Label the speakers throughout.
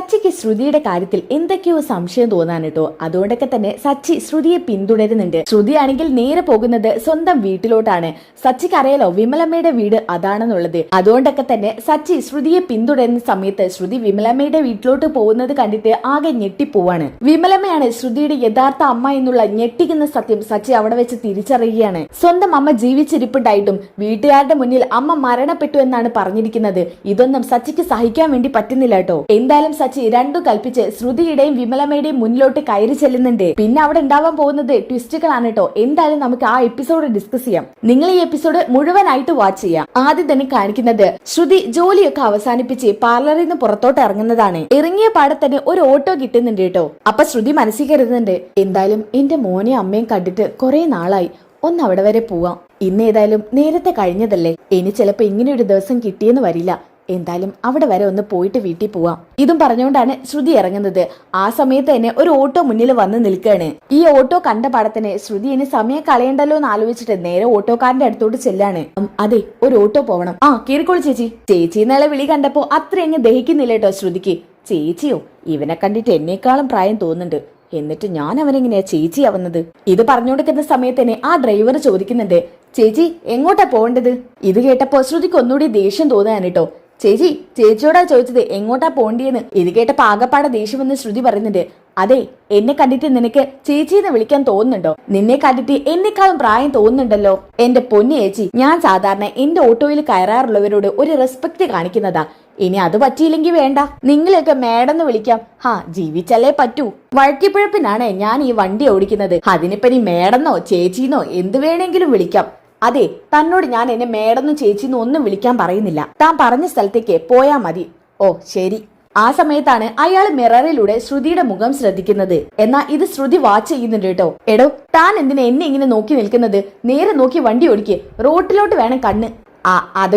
Speaker 1: സച്ചിക്ക് ശ്രുതിയുടെ കാര്യത്തിൽ എന്തൊക്കെയോ സംശയം തോന്നാൻ കേട്ടോ അതുകൊണ്ടൊക്കെ തന്നെ സച്ചി ശ്രുതിയെ പിന്തുടരുന്നുണ്ട്. ശ്രുതിയാണെങ്കിൽ നേരെ പോകുന്നത് സ്വന്തം വീട്ടിലോട്ടാണ്. സച്ചിക്ക് അറിയാലോ വിമലമ്മയുടെ വീട് അതാണെന്നുള്ളത്. അതുകൊണ്ടൊക്കെ തന്നെ സച്ചി ശ്രുതിയെ പിന്തുടരുന്ന സമയത്ത് ശ്രുതി വിമലമ്മയുടെ വീട്ടിലോട്ട് പോകുന്നത് കണ്ടിട്ട് ആകെ ഞെട്ടിപ്പോവാണ്. വിമലമ്മയാണ് ശ്രുതിയുടെ യഥാർത്ഥ അമ്മ എന്നുള്ള ഞെട്ടിക്കുന്ന സത്യം സച്ചി അവിടെ വെച്ച് തിരിച്ചറിയുകയാണ്. സ്വന്തം അമ്മ ജീവിച്ചിരിപ്പുണ്ടായിട്ടും വീട്ടുകാരുടെ മുന്നിൽ അമ്മ മരണപ്പെട്ടു എന്നാണ് പറഞ്ഞിരിക്കുന്നത്. ഇതൊന്നും സച്ചിക്ക് സഹിക്കാൻ വേണ്ടി പറ്റുന്നില്ല കേട്ടോ. എന്തായാലും സച്ചി രണ്ടും കൽപ്പിച്ച് ശ്രുതിയുടെയും വിമലമ്മയുടെയും മുന്നിലോട്ട് കയറി ചെല്ലുന്നുണ്ട്. പിന്നെ അവിടെ ഉണ്ടാവാൻ പോകുന്നത് ട്വിസ്റ്റുകളാണ് കേട്ടോ. എന്തായാലും നമുക്ക് ആ എപ്പിസോഡ് ഡിസ്കസ് ചെയ്യാം. നിങ്ങൾ ഈ എപ്പിസോഡ് മുഴുവനായിട്ട് വാച്ച് ചെയ്യാം. ആദ്യം തന്നെ കാണിക്കുന്നത് ശ്രുതി ജോലിയൊക്കെ അവസാനിപ്പിച്ച് പാർലറിൽ നിന്ന് പുറത്തോട്ട് ഇറങ്ങുന്നതാണ്. ഇറങ്ങിയ പാടെ തന്നെ ഒരു ഓട്ടോ കിട്ടുന്നുണ്ട് കേട്ടോ. അപ്പൊ ശ്രുതി മനസ്സിൽ കരുതുന്നുണ്ട് എന്തായാലും എന്റെ മോനെ അമ്മയും കണ്ടിട്ട് കുറെ നാളായി. ഒന്ന് അവിടെ വരെ പോവാം. ഇന്ന് ഏതായാലും നേരത്തെ കഴിഞ്ഞതല്ലേ. ഇനി ചിലപ്പോ ഇങ്ങനെ ഒരു ദിവസം കിട്ടിയെന്ന് വരില്ല. എന്തായാലും അവിടെ വരെ ഒന്ന് പോയിട്ട് വീട്ടിൽ പോവാം. ഇതും പറഞ്ഞുകൊണ്ടാണ് ശ്രുതി ഇറങ്ങുന്നത്. ആ സമയത്ത് തന്നെ ഒരു ഓട്ടോ മുന്നിൽ വന്ന് നിൽക്കുകയാണ്. ഈ ഓട്ടോ കണ്ട പടത്തിന് ശ്രുതി ഇനി സമയം കളയണ്ടല്ലോ എന്ന് ആലോചിച്ചിട്ട് നേരെ ഓട്ടോക്കാരന്റെ അടുത്തോട്ട് ചെല്ലാണ്. അതെ ഒരു ഓട്ടോ പോകണം ആ കീറിക്കോളൂ ചേച്ചി. ചേച്ചി എന്നുള്ള വിളി കണ്ടപ്പോ അത്ര അങ്ങ് ദഹിക്കുന്നില്ല കേട്ടോ ശ്രുതിക്ക്. ചേച്ചിയോ ഇവനെ കണ്ടിട്ട് എന്നേക്കാളും പ്രായം തോന്നുന്നുണ്ട്. എന്നിട്ട് ഞാൻ അവനെങ്ങനെയാ ചേച്ചിയാവുന്നത് ഇത് പറഞ്ഞുകൊടുക്കുന്ന സമയത്ത് തന്നെ ആ ഡ്രൈവർ ചോദിക്കുന്നുണ്ട്. ചേച്ചി എങ്ങോട്ടാ പോകേണ്ടത്? ഇത് കേട്ടപ്പോ ശ്രുതിക്ക് ഒന്നുകൂടി ദേഷ്യം തോന്നുകയാണ് കേട്ടോ. ചേച്ചി ചേച്ചിയോടാ ചോദിച്ചത് എങ്ങോട്ടാ പോണ്ടിയെന്ന്. ഇത് കേട്ട പാകപ്പാട ദേഷ്യം ശ്രുതി പറയുന്നുണ്ട് അതെ എന്നെ കണ്ടിട്ട് നിനക്ക് ചേച്ചി എന്ന് വിളിക്കാൻ തോന്നുന്നുണ്ടോ? നിന്നെ കണ്ടിട്ട് എന്നെക്കാളും പ്രായം തോന്നുന്നുണ്ടല്ലോ. എന്റെ പൊന്നു ചേച്ചി ഞാൻ സാധാരണ എന്റെ ഓട്ടോയിൽ കയറാറുള്ളവരോട് ഒരു റെസ്പെക്ട് കാണിക്കുന്നതാ. ഇനി അത് പറ്റിയില്ലെങ്കിൽ വേണ്ട. നിങ്ങളെയൊക്കെ മേഡെന്ന് വിളിക്കാം. ഹാ ജീവിച്ചല്ലേ പറ്റൂ. വഴക്കിപ്പഴപ്പിനാണ് ഞാൻ ഈ വണ്ടി ഓടിക്കുന്നത്. അതിനിപ്പനി മേഡെന്നോ ചേച്ചിന്നോ എന്ത് വേണമെങ്കിലും വിളിക്കാം. അതെ തന്നോട് ഞാൻ എന്നെ മേഡെന്നും ചേച്ചിന്നും ഒന്നും വിളിക്കാൻ പറയുന്നില്ല. താൻ പറഞ്ഞ സ്ഥലത്തേക്ക് പോയാ മതി. ഓ ശരി. ആ സമയത്താണ് അയാൾ മിററിലൂടെ ശ്രുതിയുടെ മുഖം ശ്രദ്ധിക്കുന്നത്. എന്നാ ഇത് ശ്രുതി വാച്ച് ചെയ്യുന്നുണ്ട് കേട്ടോ. എടോ താൻ എന്തിനാ എന്നെ ഇങ്ങനെ നോക്കി നിൽക്കുന്നത്? നേരെ നോക്കി വണ്ടി ഓടിക്കേ. റോട്ടിലോട്ട് വേണം കണ്ണ്. ആ അത്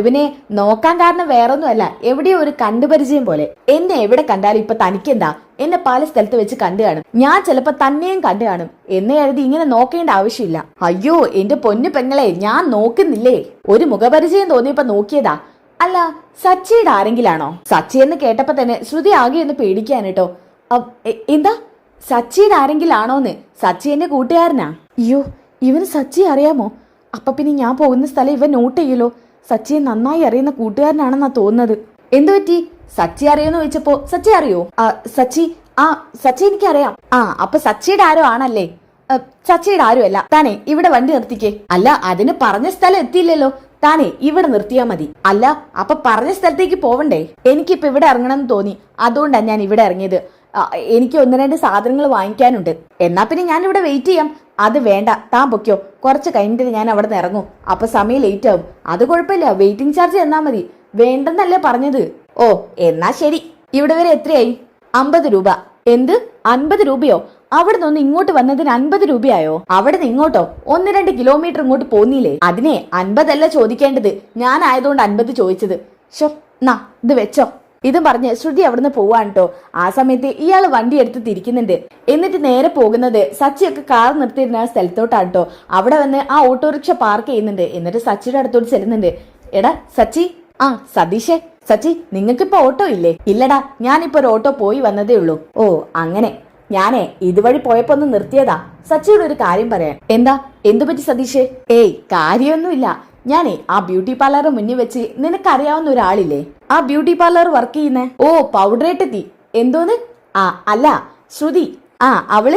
Speaker 1: നോക്കാൻ കാരണം വേറൊന്നുമല്ല. എവിടെയോ ഒരു കണ്ടുപരിചയം പോലെ. എന്നെ എവിടെ കണ്ടാലും ഇപ്പൊ തനിക്കെന്താ? എന്നെ പല സ്ഥലത്ത് വെച്ച് കണ്ടു കാണും. ഞാൻ ചിലപ്പോ തന്നെയും കണ്ടു കാണും. എന്നെ കരുതി ഇങ്ങനെ നോക്കേണ്ട ആവശ്യമില്ല. അയ്യോ എന്റെ പൊന്നു പെങ്ങളെ ഞാൻ നോക്കുന്നില്ലേ? ഒരു മുഖപരിചയം തോന്നിയപ്പോ നോക്കിയതാ. അല്ല സച്ചിയുടെ ആരെങ്കിലാണോ? സച്ചി എന്ന് കേട്ടപ്പോ തന്നെ ശ്രുതി ആകെ ഒന്ന് പേടിക്കാൻ കേട്ടോ. എന്താ? സച്ചിയുടെ ആരെങ്കിലാണോന്ന്? സച്ചി എന്റെ കൂട്ടുകാരനാ? അയ്യോ ഇവന് സച്ചി അറിയാമോ? അപ്പൊ പിന്നെ ഞാൻ പോകുന്ന സ്ഥലം ഇവൻ നോട്ട് ചെയ്യലോ? സച്ചിയെ നന്നായി അറിയുന്ന കൂട്ടുകാരനാണെന്നാ തോന്നുന്നത്. എന്തു പറ്റി? സച്ചി അറിയോന്ന് ചോദിച്ചപ്പോ സച്ചി അറിയോ? ആ, സച്ചി ആ സച്ചി എനിക്കറിയാം. ആ അപ്പൊ സച്ചിയുടെ ആരോ ആണല്ലേ? ചച്ചിയുടെ അല്ല താനെ ഇവിടെ വണ്ടി നിർത്തിക്കേ. അല്ല അതിന് പറഞ്ഞ സ്ഥലം എത്തിയില്ലല്ലോ. താനെ ഇവിടെ നിർത്തിയാ മതി. അല്ല അപ്പൊ പറഞ്ഞ സ്ഥലത്തേക്ക് പോവണ്ടേ? എനിക്കിപ്പോ ഇവിടെ ഇറങ്ങണം എന്ന് തോന്നി. അതുകൊണ്ടാണ് ഞാൻ ഇവിടെ ഇറങ്ങിയത്. എനിക്ക് ഒന്ന് രണ്ട് സാധനങ്ങൾ വാങ്ങിക്കാനുണ്ട്. എന്നാ പിന്നെ ഞാൻ ഇവിടെ വെയിറ്റ് ചെയ്യാം. അത് വേണ്ട താൻ പൊക്കോ കുറച്ച് കഴിഞ്ഞിട്ട് ഞാൻ അവിടെ നിന്ന് ഇറങ്ങും. അപ്പൊ സമയം ലേറ്റ് ആവും. അത് കുഴപ്പമില്ല വെയിറ്റിംഗ് ചാർജ് തന്നാ മതി. വേണ്ടെന്നല്ലേ പറഞ്ഞത്. ഓ എന്നാ ശരി. ഇവിടെ വരെ എത്രയായി? അമ്പത് രൂപ. എന്ത്? അൻപത് രൂപയോ? അവിടെ നിന്ന് ഇങ്ങോട്ട് വന്നതിന് അൻപത് രൂപയായോ? അവിടെ നിന്ന് ഇങ്ങോട്ടോ? ഒന്ന് രണ്ട് കിലോമീറ്റർ ഇങ്ങോട്ട് പോന്നില്ലേ? അതിനെ അൻപതല്ല ചോദിക്കേണ്ടത്. ഞാനായതുകൊണ്ട് അൻപത് ചോദിച്ചത്. ഷോ നാ ഇത് വെച്ചോ. ഇതും പറഞ്ഞ് ശ്രുതി അവിടുന്ന് പോവാണ് കേട്ടോ ആ സമയത്ത് ഇയാൾ വണ്ടി എടുത്ത് തിരിക്കുന്നുണ്ട്. എന്നിട്ട് നേരെ പോകുന്നത് സച്ചിയൊക്കെ കാർ നിർത്തിയിരുന്ന സ്ഥലത്തോട്ടാണ് കേട്ടോ അവിടെ വന്ന് ആ ഓട്ടോറിക്ഷ പാർക്ക് ചെയ്യുന്നുണ്ട്. എന്നിട്ട് സച്ചിയുടെ അടുത്തോട്ട് ചെല്ലുന്നുണ്ട്. എടാ സച്ചി? ആ സതീഷേ സച്ചി നിങ്ങൾക്കിപ്പോ ഓട്ടോ ഇല്ലേ? ഇല്ലടാ ഞാനിപ്പോ ഒരു ഓട്ടോ പോയി വന്നതേ ഉള്ളൂ. ഓ അങ്ങനെ. ഞാനേ ഇതുവഴി പോയപ്പോ ഒന്ന് നിർത്തിയതാ. സച്ചിയോട് ഒരു കാര്യം പറയാം. എന്താ? എന്തു പറ്റി സതീഷേ ഏയ് കാര്യമൊന്നുമില്ല. ഞാനേ ആ ബ്യൂട്ടി പാർലർ മുന്നിൽ വെച്ച് നിനക്കറിയാവുന്ന ഒരാളില്ലേ? ആ ബ്യൂട്ടി പാർലർ വർക്ക് ചെയ്യുന്നേ? ഓ പൗഡറേട്ടെത്തി എന്തോന്ന്? ആ അല്ല ശ്രുതി. ആ അവൾ?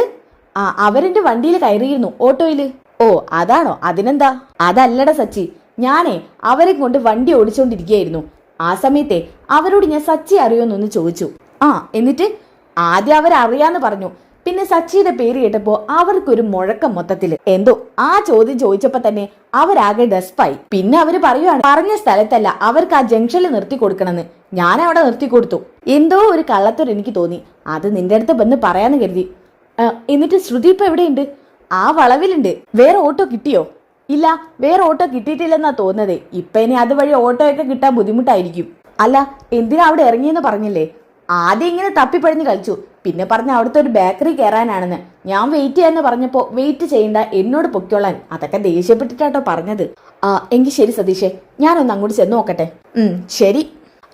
Speaker 1: ആ അവരെന്റെ വണ്ടിയിൽ കയറിയിരുന്നു ഓട്ടോയിൽ. ഓ അതാണോ? അതിനെന്താ? അതല്ലട സച്ചി. ഞാനേ അവരെ കൊണ്ട് വണ്ടി ഓടിച്ചോണ്ടിരിക്കുകയായിരുന്നു. ആ സമയത്തെ അവരോട് ഞാൻ സച്ചി അറിയോന്നൊന്ന് ചോദിച്ചു. ആ എന്നിട്ട് ആദ്യം അവരറിയാന്ന് പറഞ്ഞു. പിന്നെ സച്ചിയുടെ പേര് കേട്ടപ്പോ അവർക്കൊരു മുഴക്കം മൊത്തത്തിൽ. എന്തോ ആ ചോദ്യം ചോദിച്ചപ്പോ തന്നെ അവരാകെ ഡെസ്പായി. പിന്നെ അവർ പറയുവാണ് പറഞ്ഞ സ്ഥലത്തല്ല അവർക്ക് ആ ജംഗ്ഷനിൽ നിർത്തി കൊടുക്കണമെന്ന്. ഞാൻ അവിടെ നിർത്തി കൊടുത്തു. എന്തോ ഒരു കള്ളത്തൊരു എനിക്ക് തോന്നി. അത് നിന്റെ അടുത്ത് വന്ന് പറയാന്ന് കരുതി. എന്നിട്ട് ശ്രുതി ഇപ്പൊ എവിടെയുണ്ട്? ആ വളവിലുണ്ട്. വേറെ ഓട്ടോ കിട്ടിയോ? ഇല്ല വേറെ ഓട്ടോ കിട്ടിയിട്ടില്ലെന്നാ തോന്നുന്നത്. ഇപ്പൊ ഇനി അതുവഴി ഓട്ടോയൊക്കെ കിട്ടാൻ ബുദ്ധിമുട്ടായിരിക്കും. അല്ല എന്തിനാ അവിടെ ഇറങ്ങിയെന്ന് പറഞ്ഞില്ലേ? ആദ്യം ഇങ്ങനെ തപ്പിപ്പഴിഞ്ഞ് കളിച്ചു. പിന്നെ പറഞ്ഞ അവിടുത്തെ ഒരു ബേക്കറി കയറാനാണെന്ന് ഞാൻ വെയിറ്റ് ചെയ്യാന്ന് പറഞ്ഞപ്പോ വെയിറ്റ് ചെയ്യണ്ട എന്നോട് പൊക്കോളാൻ അതൊക്കെ ദേഷ്യപ്പെട്ടിട്ടാട്ടോ പറഞ്ഞത്. ആ എങ്കിൽ ശരി സതീഷേ ഞാനൊന്ന് അങ്ങോട്ട് ചെന്ന് നോക്കട്ടെ. ഉം ശരി.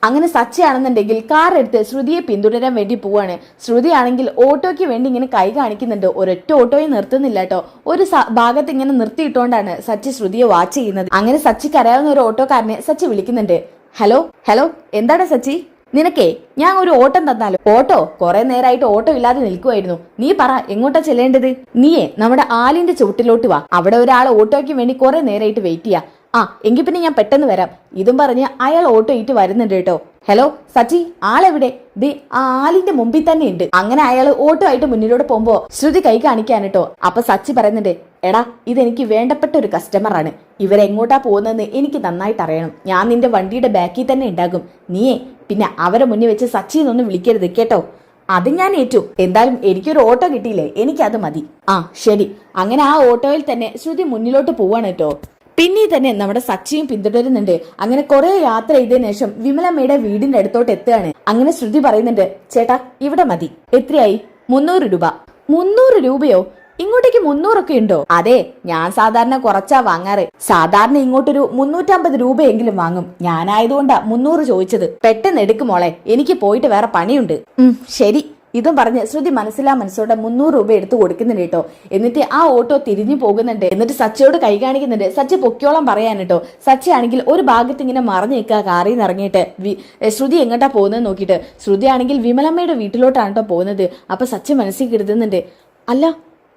Speaker 1: അങ്ങനെ സച്ചയാണെന്നുണ്ടെങ്കിൽ കാർ എടുത്ത് ശ്രുതിയെ പിന്തുടരാൻ വേണ്ടി പോവാണ്. ശ്രുതി ആണെങ്കിൽ ഓട്ടോയ്ക്ക് വേണ്ടി ഇങ്ങനെ കൈ കാണിക്കുന്നുണ്ട്. ഒരൊറ്റ ഓട്ടോയെ നിർത്തുന്നില്ല കേട്ടോ ഒരു ഭാഗത്ത് ഇങ്ങനെ നിർത്തിയിട്ടുകൊണ്ടാണ് സച്ചി ശ്രുതിയെ വാച്ച് ചെയ്യുന്നത്. അങ്ങനെ സച്ചിക്ക് അറിയാവുന്ന ഒരു ഓട്ടോക്കാരനെ സച്ചി വിളിക്കുന്നുണ്ട്. ഹലോ ഹലോ എന്താണ് സച്ചി? നിനക്കേ ഞാൻ ഒരു ഓട്ടം തന്നാലോ. ഓട്ടോ കുറെ നേരമായിട്ട് ഓട്ടോ ഇല്ലാതെ നിൽക്കുമായിരുന്നു നീ പറ എങ്ങോട്ടാ ചെല്ലേണ്ടത്? നീയേ നമ്മുടെ ആലിന്റെ ചുവട്ടിലോട്ട് വാ. അവിടെ ഒരാൾ ഓട്ടോയ്ക്ക് വേണ്ടി കുറെ നേരമായിട്ട് വെയിറ്റ് ചെയ്യാ. ആ എങ്കിൽ പിന്നെ ഞാൻ പെട്ടെന്ന് വരാം. ഇതും പറഞ്ഞ് അയാൾ ഓട്ടോ ഇട്ട് വരുന്നുണ്ട് കേട്ടോ. ഹലോ സച്ചി ആളെവിടെ? ദേ ആ ആലിന്റെ മുമ്പിൽ തന്നെ ഉണ്ട്. അങ്ങനെ അയാൾ ഓട്ടോ ആയിട്ട് മുന്നിലൂടെ പോകുമ്പോ ശ്രുതി കൈ കാണിക്കാൻ കേട്ടോ. അപ്പൊ സച്ചി പറയുന്നുണ്ട് എടാ ഇതെനിക്ക് വേണ്ടപ്പെട്ട ഒരു കസ്റ്റമർ ആണ്. ഇവരെങ്ങോട്ടാ പോകുന്നതെന്ന് എനിക്ക് നന്നായിട്ട് അറിയണം. ഞാൻ നിന്റെ വണ്ടിയുടെ ബാക്കിൽ തന്നെ ഉണ്ടാകും. നീയേ പിന്നെ അവരെ മുന്നിൽ വെച്ച് സച്ചി എന്നൊന്നും വിളിക്കരുത് കേട്ടോ. അത് ഞാൻ ഏറ്റു. എന്തായാലും എനിക്കൊരു ഓട്ടോ കിട്ടിയില്ലേ? എനിക്കത് മതി. ആ ശരി. അങ്ങനെ ആ ഓട്ടോയിൽ തന്നെ ശ്രുതി മുന്നിലോട്ട് പോവാണ് കേട്ടോ. പിന്നെ തന്നെ നമ്മുടെ സച്ചിയും പിന്തുടരുന്നുണ്ട്. അങ്ങനെ കുറെ യാത്ര ചെയ്തതിനു ശേഷം വിമലമ്മയുടെ വീടിന്റെ അടുത്തോട്ട് എത്തുകയാണ്. അങ്ങനെ ശ്രുതി പറയുന്നുണ്ട് ചേട്ടാ ഇവിടെ മതി. എത്രയായി? മുന്നൂറ് രൂപ. മുന്നൂറ് രൂപയോ? ഇങ്ങോട്ടേക്ക് മുന്നൂറൊക്കെ ഉണ്ടോ? അതെ ഞാൻ സാധാരണ കുറച്ചാ വാങ്ങാറ്. സാധാരണ ഇങ്ങോട്ടൊരു മുന്നൂറ്റമ്പത് രൂപയെങ്കിലും വാങ്ങും. ഞാനായതുകൊണ്ടാ മുന്നൂറ് ചോദിച്ചത്. പെട്ടെന്ന് എടുക്കും മോളെ. എനിക്ക് പോയിട്ട് വേറെ പണിയുണ്ട്. ശരി. ഇതും പറഞ്ഞ് ശ്രുതി മനസ്സിലാ മനസ്സോടെ മുന്നൂറ് രൂപ എടുത്തു കൊടുക്കുന്നുണ്ട് കേട്ടോ. എന്നിട്ട് ആ ഓട്ടോ തിരിഞ്ഞു പോകുന്നുണ്ട്. എന്നിട്ട് സച്ചയോട് കൈ കാണിക്കുന്നുണ്ട്. സച്ച പൊക്കോളം പറയാൻ കേട്ടോ. സച്ച ആണെങ്കിൽ ഒരു ഭാഗത്ത് ഇങ്ങനെ മറഞ്ഞു നിൽക്കുക കാറിൽ നിന്ന് ഇറങ്ങിയിട്ട്. ശ്രുതി എങ്ങോട്ടാ പോകുന്നത് നോക്കിയിട്ട്. ശ്രുതി ആണെങ്കിൽ വിമലമ്മയുടെ വീട്ടിലോട്ടാണ് കേട്ടോ പോകുന്നത്. അപ്പൊ സച്ച മനസ്സിൽ കരുതുന്നുണ്ട്. അല്ല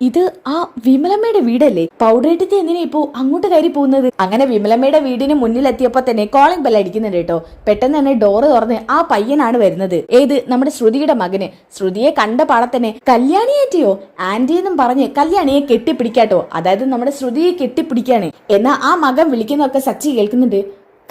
Speaker 1: ഇത് ആ വിമലമ്മയുടെ വീടല്ലേ? പൗഡറേറ്റത്തെ എന്തിനാ ഇപ്പോ അങ്ങോട്ട് കയറി പോകുന്നത്? അങ്ങനെ വിമലമ്മയുടെ വീടിന് മുന്നിലെത്തിയപ്പോ തന്നെ കോളിംഗ് ബെൽ അടിക്കുന്നുണ്ട് കേട്ടോ. പെട്ടെന്ന് തന്നെ ഡോറ് തുറന്ന് ആ പയ്യനാണ് വരുന്നത്. ഏത്? നമ്മുടെ ശ്രുതിയുടെ മകന്. ശ്രുതിയെ കണ്ട പാടെ തന്നെ കല്യാണിയേറ്റിയോ ആന്റി എന്നും പറഞ്ഞ് കല്യാണിയെ കെട്ടിപ്പിടിക്കാട്ടോ. അതായത് നമ്മുടെ ശ്രുതിയെ കെട്ടിപ്പിടിക്കാണ്. എന്നാ ആ മകൻ വിളിക്കുന്നതൊക്കെ സച്ചി കേൾക്കുന്നുണ്ട്.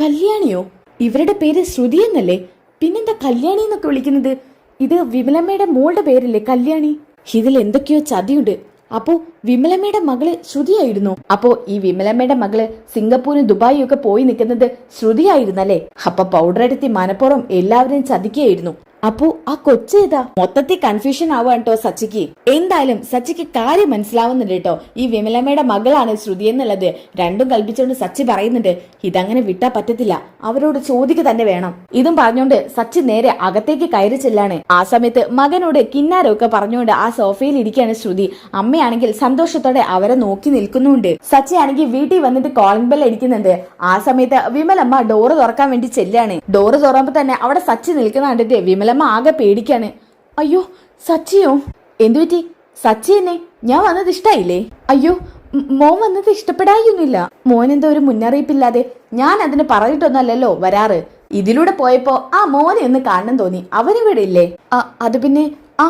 Speaker 1: കല്യാണിയോ? ഇവരുടെ പേര് ശ്രുതി എന്നല്ലേ? പിന്നെന്താ കല്യാണി എന്നൊക്കെ വിളിക്കുന്നത്? ഇത് വിമലമ്മയുടെ മോളുടെ പേരല്ലേ കല്യാണി? ഇതിൽ എന്തൊക്കെയോ ചതിയുണ്ട്. അപ്പോ വിമലമ്മയുടെ മകൾ ശ്രുതിയായിരുന്നു. അപ്പോ ഈ വിമലമ്മയുടെ മകൾ സിംഗപ്പൂരും ദുബായും ഒക്കെ പോയി നിൽക്കുന്നത് ശ്രുതിയായിരുന്നല്ലേ? അപ്പൊ പൗഡർ എടുത്തി മനപ്പുറം എല്ലാവരെയും ചതിക്കുകയായിരുന്നു. അപ്പോ ആ കൊച്ചേതാ മൊത്തത്തിൽ കൺഫ്യൂഷൻ ആവാൻ കേട്ടോ സച്ചിക്ക്. എന്തായാലും സച്ചിക്ക് കാര്യം മനസ്സിലാവുന്നുണ്ട് കേട്ടോ ഈ വിമലമ്മയുടെ മകളാണ് ശ്രുതി എന്നുള്ളത്. രണ്ടും കൽപ്പിച്ചുകൊണ്ട് സച്ചി പറയുന്നുണ്ട് ഇതങ്ങനെ വിട്ടാ പറ്റത്തില്ല. അവരോട് ചോദിക്കുക തന്നെ വേണം. ഇതും പറഞ്ഞുകൊണ്ട് സച്ചി നേരെ അകത്തേക്ക് കയറി ചെല്ലാണ്. ആ സമയത്ത് മകനോട് കിന്നാരമൊക്കെ പറഞ്ഞുകൊണ്ട് ആ സോഫയിൽ ഇരിക്കുകയാണ് ശ്രുതി. അമ്മയാണെങ്കിൽ സന്തോഷത്തോടെ അവരെ നോക്കി നിൽക്കുന്നുണ്ട്. സച്ചി ആണെങ്കിൽ വീട്ടിൽ വന്നിട്ട് കോളിംഗ് ബെൽ അടിക്കുന്നുണ്ട്. ആ സമയത്ത് വിമലമ്മ ഡോറ് തുറക്കാൻ വേണ്ടി ചെല്ലാണ്. ഡോറ് തുറമ്പോ തന്നെ അവിടെ സച്ചി നിൽക്കുന്ന കണ്ടിട്ട് വിമലമ്മ ആകെ പേടിക്കാണ്. അയ്യോ സച്ചിയോ? എന്തു പറ്റി? സച്ചി എന്നെ? ഞാൻ വന്നത് ഇഷ്ടായില്ലേ? അയ്യോ മോൻ വന്നത് ഇഷ്ടപ്പെടായൊന്നുമില്ല മോൻ എന്താ ഒരു മുന്നറിയിപ്പില്ലാതെ ഞാൻ അതിന് പറഞ്ഞിട്ടൊന്നല്ലല്ലോ വരാറ്. ഇതിലൂടെ പോയപ്പോ ആ മോനെ ഒന്ന് കാണണം തോന്നി. അവനിവിടെ ഇല്ലേ? അത് പിന്നെ ആ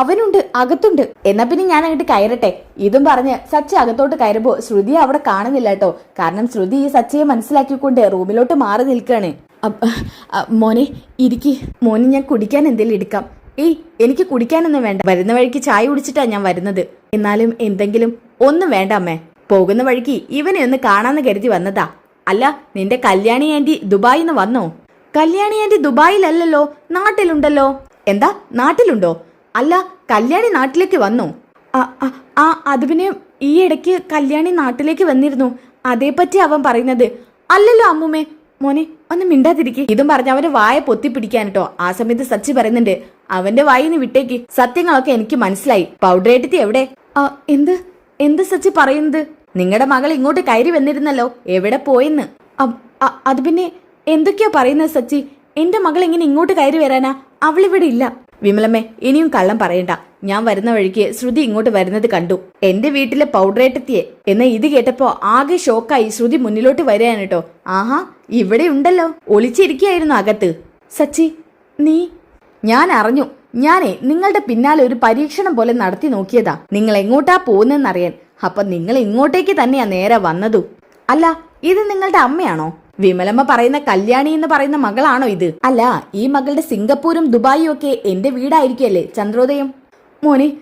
Speaker 1: അവനുണ്ട് അകത്തുണ്ട്. എന്നാ പിന്നെ ഞാൻ അങ്ങോട്ട് കയറട്ടെ. ഇതും പറഞ്ഞ് സച്ചി അകത്തോട്ട് കയറുമ്പോ ശ്രുതി അവിടെ കാണുന്നില്ല കേട്ടോ. കാരണം ശ്രുതി ഈ സച്ചിയെ മനസ്സിലാക്കിക്കൊണ്ട് റൂമിലോട്ട് മാറി അ, മോനെ ഇരിക്കി. മോനെ ഞാൻ കുടിക്കാൻ എന്തെങ്കിലും എടുക്കാം. ഏയ് എനിക്ക് കുടിക്കാനൊന്നും വേണ്ട. വരുന്ന വഴിക്ക് ചായ കുടിച്ചിട്ടാ ഞാൻ വരുന്നത്. എന്നാലും എന്തെങ്കിലും ഒന്നും വേണ്ട അമ്മേ. പോകുന്ന വഴിക്ക് ഇവനെ ഒന്ന് കാണാന്ന് കരുതി വന്നതാ. അല്ല നിന്റെ കല്യാണി ആന്റി ദുബായിൽ നിന്ന് വന്നോ? കല്യാണി ആന്റി ദുബായിലല്ലല്ലോ നാട്ടിലുണ്ടല്ലോ. എന്താ നാട്ടിലുണ്ടോ? അല്ല കല്യാണി നാട്ടിലേക്ക് വന്നോ? ആ, അത് പിന്നെ ഈ ഇടയ്ക്ക് കല്യാണി നാട്ടിലേക്ക് വന്നിരുന്നു. അതേപ്പറ്റി അവൻ പറയുന്നത്. അല്ലല്ലോ അമ്മുമ്മേ. മോനെ ഒന്ന് മിണ്ടാതിരിക്കെ. ഇതും പറഞ്ഞ് അവന്റെ വായ പൊത്തി പിടിക്കാൻ കേട്ടോ ആ സമയത്ത് സച്ചി പറയുന്നുണ്ട് അവന്റെ വായിന്ന് വിട്ടേക്ക്. സത്യങ്ങളൊക്കെ എനിക്ക് മനസ്സിലായി. പൗഡറേറ്റത്തി എവിടെ? ആ എന്ത്? എന്ത് സച്ചി പറയുന്നത്? നിങ്ങളുടെ മകൾ ഇങ്ങോട്ട് കയറി വന്നിരുന്നല്ലോ. എവിടെ പോയെന്ന്? അത് പിന്നെ എന്തൊക്കെയാ പറയുന്നത് സച്ചി? എന്റെ മകൾ ഇങ്ങനെ ഇങ്ങോട്ട് കയറി വരാനാ? അവളിവിടെ ഇല്ല. വിമലമ്മേ ഇനിയും കള്ളം പറയണ്ട. ഞാൻ വരുന്ന വഴിക്ക് ശ്രുതി ഇങ്ങോട്ട് വരുന്നത് കണ്ടു. എന്റെ വീട്ടിലെ പൗഡറേറ്റത്തിയെ എന്ന ഇത് കേട്ടപ്പോ ആകെ ഷോക്കായി ശ്രുതി മുന്നിലോട്ട് വരികയാണ് കേട്ടോ. ആഹാ ഇവിടെ ഉണ്ടല്ലോ. ഒളിച്ചിരിക്കുകയായിരുന്നു അകത്ത്. സച്ചി നീ? ഞാൻ അറിഞ്ഞു. ഞാനേ നിങ്ങളുടെ പിന്നാലെ ഒരു പരീക്ഷണം പോലെ നടത്തി നോക്കിയതാ. നിങ്ങൾ എങ്ങോട്ടാ പോകുന്നതെന്നറിയാൻ. അപ്പൊ നിങ്ങൾ ഇങ്ങോട്ടേക്ക് തന്നെയാ നേരെ വന്നതു. അല്ല ഇത് നിങ്ങളുടെ അമ്മയാണോ? വിമലമ്മ പറയുന്ന കല്യാണി എന്ന് പറയുന്ന മകളാണോ ഇത്? അല്ല ഈ മകളുടെ സിംഗപ്പൂരും ദുബായും ഒക്കെ എന്റെ വീടായിരിക്കുമല്ലേ ചന്ദ്രോദയം? മോനെ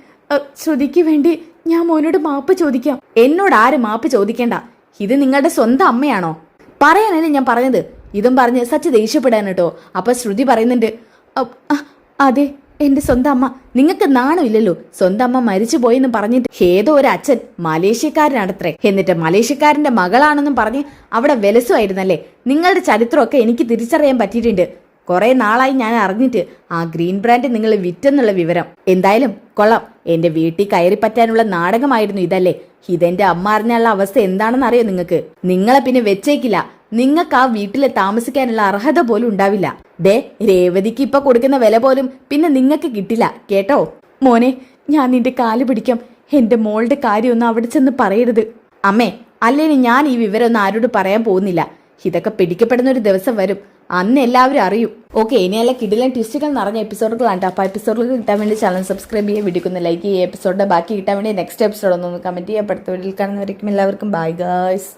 Speaker 1: ശ്രുതിക്ക് വേണ്ടി ഞാൻ മോനോട് മാപ്പ് ചോദിക്കാം. എന്നോട് ആര് മാപ്പ് ചോദിക്കേണ്ട. ഇത് നിങ്ങളുടെ സ്വന്തം അമ്മയാണോ? പറയാനല്ലേ ഞാൻ പറഞ്ഞത്. ഇതും പറഞ്ഞ് സച്ച് ദേഷ്യപ്പെടാൻ കേട്ടോ. അപ്പൊ ശ്രുതി പറയുന്നുണ്ട് "അ- അ- അതെ. എന്റെ സ്വന്തം അമ്മ. നിങ്ങൾക്ക് നാണമില്ലല്ലോ സ്വന്തം അമ്മ മരിച്ചു പോയെന്ന് പറഞ്ഞിട്ട് ഏതോ ഒരു അച്ഛൻ മലേഷ്യക്കാരനാണത്രേ. എന്നിട്ട് മലേഷ്യക്കാരന്റെ മകളാണെന്നും പറഞ്ഞ് അവിടെ വിലസുമായിരുന്നല്ലേ. നിങ്ങളുടെ ചരിത്രമൊക്കെ എനിക്ക് തിരിച്ചറിയാൻ പറ്റിയിട്ടുണ്ട്. കുറെ നാളായി ഞാൻ അറിഞ്ഞിട്ട് ആ ഗ്രീൻ ബ്രാൻഡ് നിങ്ങൾ വിറ്റെന്നുള്ള വിവരം. എന്തായാലും കൊള്ളാം. എന്റെ വീട്ടിൽ കയറി പറ്റാനുള്ള നാടകമായിരുന്നു ഇതല്ലേ. ഇതെന്റെ അമ്മ അറിഞ്ഞുള്ള അവസ്ഥ എന്താണെന്ന് അറിയോ നിങ്ങൾക്ക്. നിങ്ങളെ പിന്നെ വെച്ചേക്കില്ല. നിങ്ങൾക്ക് ആ വീട്ടിലെ താമസിക്കാനുള്ള അർഹത പോലും ഉണ്ടാവില്ല. ദേ രേവതിക്ക് ഇപ്പൊ കൊടുക്കുന്ന വില പോലും പിന്നെ നിങ്ങൾക്ക് കിട്ടില്ല കേട്ടോ? മോനെ ഞാൻ നിന്റെ കാൽ പിടിക്കാം. എന്റെ മോളുടെ കാര്യമൊന്നും അവിടെ ചെന്ന് പറയരുത്. അമ്മേ അല്ലെങ്കിൽ ഞാൻ ഈ വിവരമൊന്നും ആരോട് പറയാൻ പോകുന്നില്ല. ഇതൊക്കെ പിടിക്കപ്പെടുന്ന ഒരു ദിവസം വരും. അന്ന് എല്ലാവരും അറിയും. ഓക്കെ ഇനിയല്ല കിടിലൻ ട്വിസ്റ്റുകൾ നിറഞ്ഞ എപ്പിസോഡുകളാണ് അപ്പോൾ എപ്പിസോഡുകൾ കിട്ടാൻ വേണ്ടി ചാനൽ സബ്സ്ക്രൈബ് ചെയ്യുക വീഡിയോ ലൈക്ക് ചെയ്യുക എപ്പിസോഡിന്റെ ബാക്കി കിട്ടാൻ വേണ്ടി നെക്സ്റ്റ് എപ്പിസോഡ് ഒന്ന് കമന്റ് ചെയ്യുക. അടുത്ത കാണുന്നവരേക്കും എല്ലാവർക്കും ബൈ ഗായ്സ്